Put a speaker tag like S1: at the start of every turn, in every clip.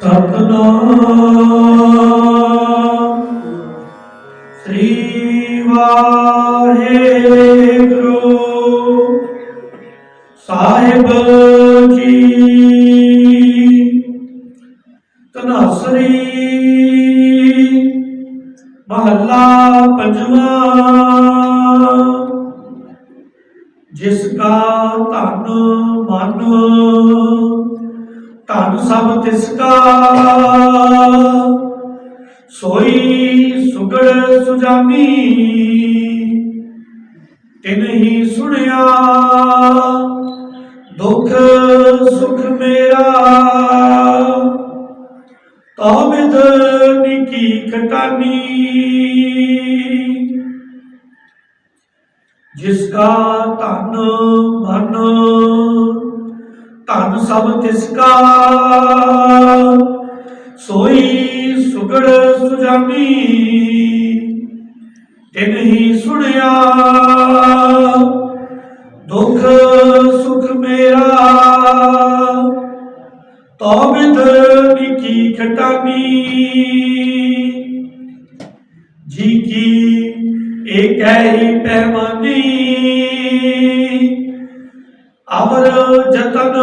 S1: ਸਤਨਾਮ ਸ੍ਰੀ ਵਾਹਿਗੁਰੂ। ਸਾਹਿਬ ਜੀ। ਤਨਾਸਰੀ ਮਹੱਲਾ ਪੰਜਵਾਂ। ਜਿਸ ਕਾ ਧਨ ਮਨ ਧਨ ਸਭ ਤਿਸ ਕਾ ਸੋਈ ਸੁਗੜ ਸੁਜਾਨੀ ਤਿਨ ਹੀ ਸੁਣਿਆ। ਦੁਖ ਸੁਖ ਮੇਰਾ ਤਾ ਵਿਦ ਨਿਕੀ ਖਟਾਨੀ। ਜਿਸ ਕਾ ਧਨ ਮਨ ਧਨ ਸਭ ਤਿਸ ਕਾ ਸੋਈ ਸੁਗੜ ਸੁਜਾਨੀ ਤਿਨ ਹੀ ਸੁਣਿਆ। ਦੁਖ ਸੁਖ ਮੇਰਾ ਤੋ ਬਿਦ ਨਿਕੀ ਖਟਾਨੀ ਜੀ ਕੀ ਏਕ ਹੀ ਪੈਮਾਨੀ। ਅਮਰ ਜਤਨ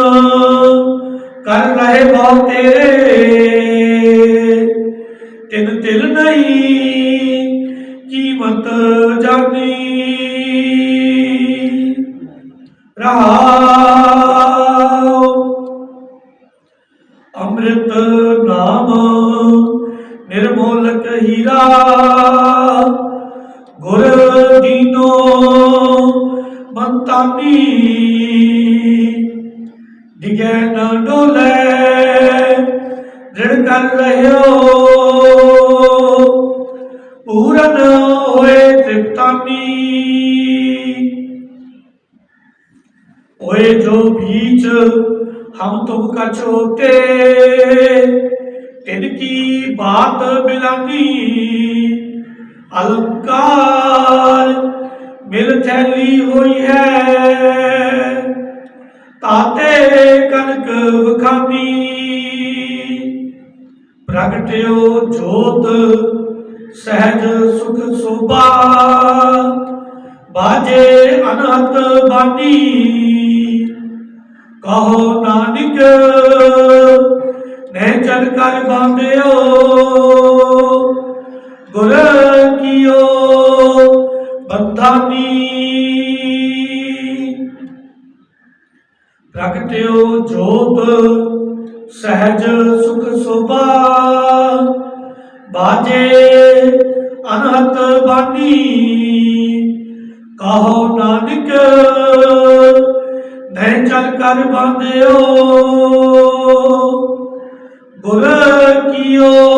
S1: ਕਰ ਰਹੇ ਬਹੁ ਤੇਰੇ। ਤਿਨ ਤਿਲ ਨਹੀਂ ਕੀਮਤ ਜਾਣੀ ਰਹਾਉ ਅੰਮ੍ਰਿਤ ਨਾਮ ਨਿਰਮੋਲਕ ਹੀਰਾ। tani dige na dole dil kar rahe ho pura na hoye triptani ओए जो बीच हम तुम का छोटे तिनकी बात मिलानी अलंकार ਮਿਲ ਥੈਲੀ ਹੋਈ ਹੈ। ਤਾਤੇ ਕਨਕ ਵਖਾਨੀ। ਪ੍ਰਗਟਿਓ ਜੋਤ ਸਹਿਜ ਸੁਖ ਸੋਭਾ। ਬਾਜੇ ਅਨਹਤ ਬਾਣੀ ਕਹੋ ਨਾਨਕ, ਨੇ ਚਲ ਕਰ ਬਾਂਦਿਓ ਬੰਧਾਨੀ ਪ੍ਰਗਟਿਓ ਜੋਤ ਸਹਿਜ ਸੁਖ ਸੋਭਾ। ਬਾਜੇ ਅਨਹਤ ਬਾਣੀ ਕਹੋ ਨਾਨਕ, ਨਹੀਂ ਚਲ ਕਰ ਬਾਂਧਿਓ। ਗੁਰ ਕੀਓ